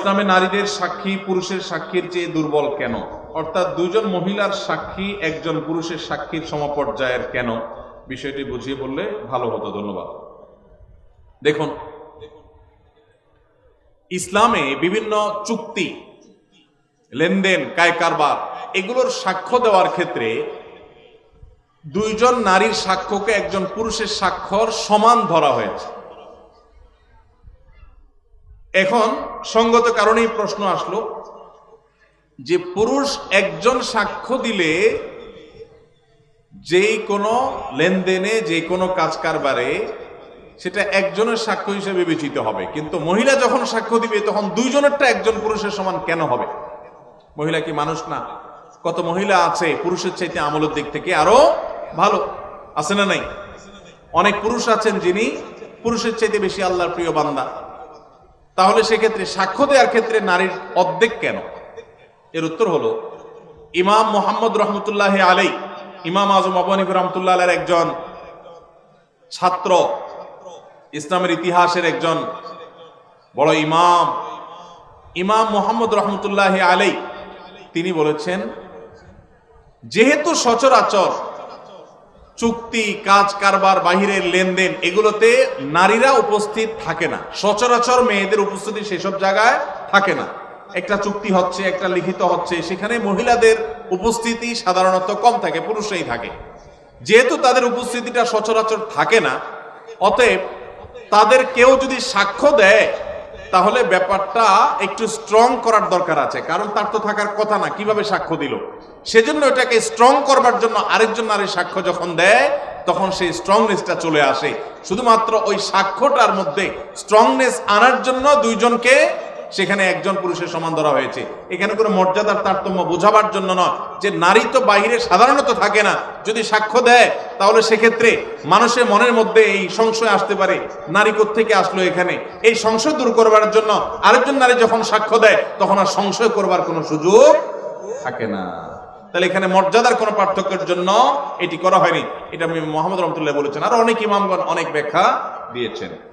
ইসলামে নারীদের সাক্ষী, পুরুষের সাক্ষীর চেয়ে দুর্বল কেন? অর্থাৎ দুজন মহিলার সাক্ষী, একজন পুরুষের সাক্ষীর সমপর্যায়ের কেন? বিষয়টি বুঝিয়ে বললে ভালো হতো, ধন্যবাদ। দেখুন, ইসলামে বিভিন্ন চুক্তি, লেনদেন, কায় কারবার, এগুলোর সাক্ষ্য দেওয়ার ক্ষেত্রে দুইজন নারীর সাক্ষ্যকে একজন পুরুষের স্বাক্ষর সমান ধরা হয়েছে। এখন সঙ্গত কারণেই প্রশ্ন আসলো যে পুরুষ একজন সাক্ষ্য দিলে যেই কোনো লেনদেনে যে কোনো কাজ কারবারে সেটা একজনের সাক্ষ্য হিসেবে বিবেচিত হবে। কিন্তু মহিলা যখন সাক্ষ্য দিবে, তখন দুইজনেরটা একজন পুরুষের সমান কেন হবে? মহিলা কি মানুষ না? কত মহিলা আছে পুরুষের চাইতে আমলের দিক থেকে আরও ভালো? আছে না নাই? অনেক পুরুষ আছেন যিনি পুরুষের চাইতে বেশি আল্লাহর প্রিয় বান্দা। তাহলে সেক্ষেত্রে সাক্ষ্য দেওয়ার ক্ষেত্রে নারীর অর্ধেক কেন? এর উত্তর হলো, ইমাম মোহাম্মদ রহমতুল্লাহ আলাই ইমাম আজম আবনিফ রহমতুল্লাহ আলের একজন ছাত্র, ইসলামের ইতিহাসের একজন বড় ইমাম। ইমাম মোহাম্মদ রহমতুল্লাহ আলাই তিনি বলেছেন, যেহেতু সচরাচর চুক্তি, কাজ কারবার, বাহিরের লেনদেন, এগুলোতে নারীরা উপস্থিত থাকে না। সচরাচর মেয়েদের উপস্থিতি সেসব জায়গায় থাকে না। একটা চুক্তি হচ্ছে, একটা লিখিত হচ্ছে, সেখানে মহিলাদের উপস্থিতি সাধারণত কম থাকে পুরুষরাই থাকে। যেহেতু তাদের উপস্থিতিটা সচরাচর থাকে না, অতএব তাদের কেউ যদি সাক্ষ্য দেয় তাহলে ব্যাপারটা একটু স্ট্রং করার দরকার আছে, কারণ তার তো থাকার কথা না, কীভাবে সাক্ষ্য দিল? সেজন্য এটাকে স্ট্রং করবার জন্য আরেকজন নারী সাক্ষ্য যখন দেয়, তখন সেই স্ট্রংনেসটা চলে আসে। শুধুমাত্র ওই সাক্ষ্যটার মধ্যে স্ট্রংনেস আনার জন্য দুইজনকে সেখানে একজন পুরুষের সমান ধরা হয়েছে। এখানে কোনো মর্যাদার তারতম্য বোঝাবার জন্য নয়। যে নারী তো বাহিরে সাধারণত থাকে না। যদি সাক্ষ্য দেয়, তাহলে সেক্ষেত্রে মানুষের মনের মধ্যে এই সংশয় আসতে পারে, নারী থেকে আসলো এখানে? এই সংশয় দূর করবার জন্য আরেকজন নারী যখন সাক্ষ্য দেয়, তখন আর সংশয় করবার কোনো সুযোগ থাকে না। তাহলে এখানে মর্যাদার কোনো পার্থক্যের জন্য এটি করা হয়নি। এটা আমি মোহাম্মদ রহমতুল্লাহ বলেছেন। আর অনেক ইমামগণ অনেক ব্যাখ্যা দিয়েছেন।